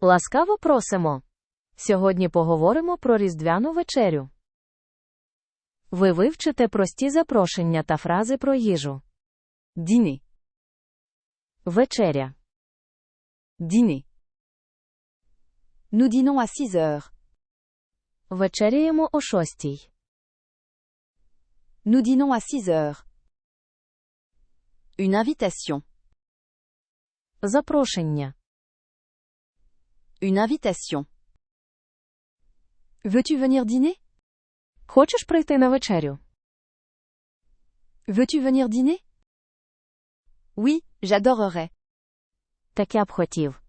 Ласкаво просимо. Сьогодні поговоримо про різдвяну вечерю. Ви вивчите прості запрошення та фрази про їжу. Dîner. Вечеря. Dîner. Nous dînons à 6 heures. Вечеряємо о шостій. Nous dînons à 6 heures. Une invitation. Запрошення. Une invitation. Veux-tu venir dîner Хочеш прийти на вечерю? Veux-tu venir dîner Oui, j'adorerais. Так я б хотів.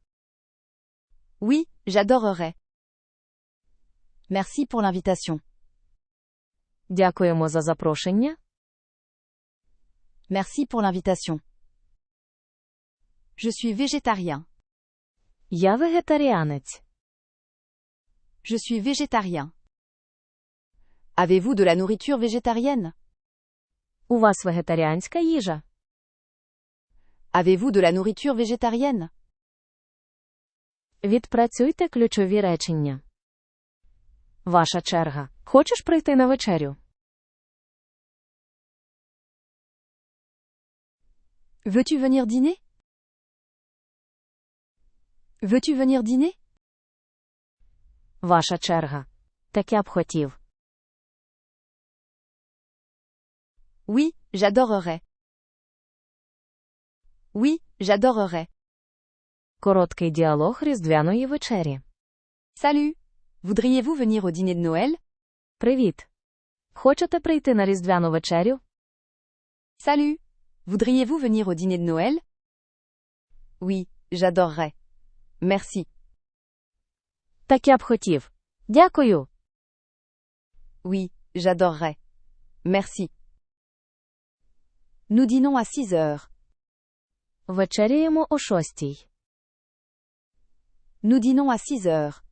Oui, j'adorerais. Merci pour l'invitation. Дякуємо за запрошення. Merci pour l'invitation. Je suis végétarien. Я вегетаріанець. Je suis végétarien. Avez-vous de la nourriture végétarienne У вас вегетаріанська їжа. Avez-vous de la nourriture végétarienne Відпрацюйте ключові речення. Ваша черга. Хочеш прийти на вечерю? Veux-tu venir dîner Veux-tu venir dîner Ваша черга. Так я б хотів. Oui, j'adorerais. Oui, j'adorerais. Короткий діалог різдвяної вечері. Salut Voudriez-vous venir au dîner de Noël Привіт. Хочете прийти на різдвяну вечерю? Salut Voudriez-vous venir au dîner de Noël Oui, j'adorerais. Merci. Так я б хотів. Дякую. Oui, j'adorerais. Merci. Nous dînons à 6 heures. Вечеряємо о шостій. Nous dînons à 6 heures.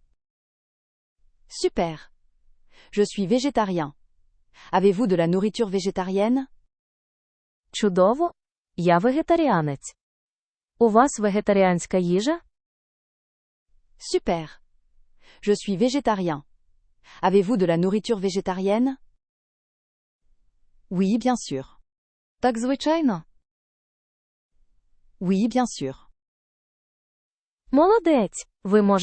Super. Je suis végétarien. Avez-vous de la nourriture végétarienne Чудово. Я вегетаріанець. У вас вегетаріанська їжа? Super. Je suis végétarien. Avez-vous de la nourriture végétarienne Oui, bien sûr. Так звичайно. Oui, bien sûr. Молодець. Ви можете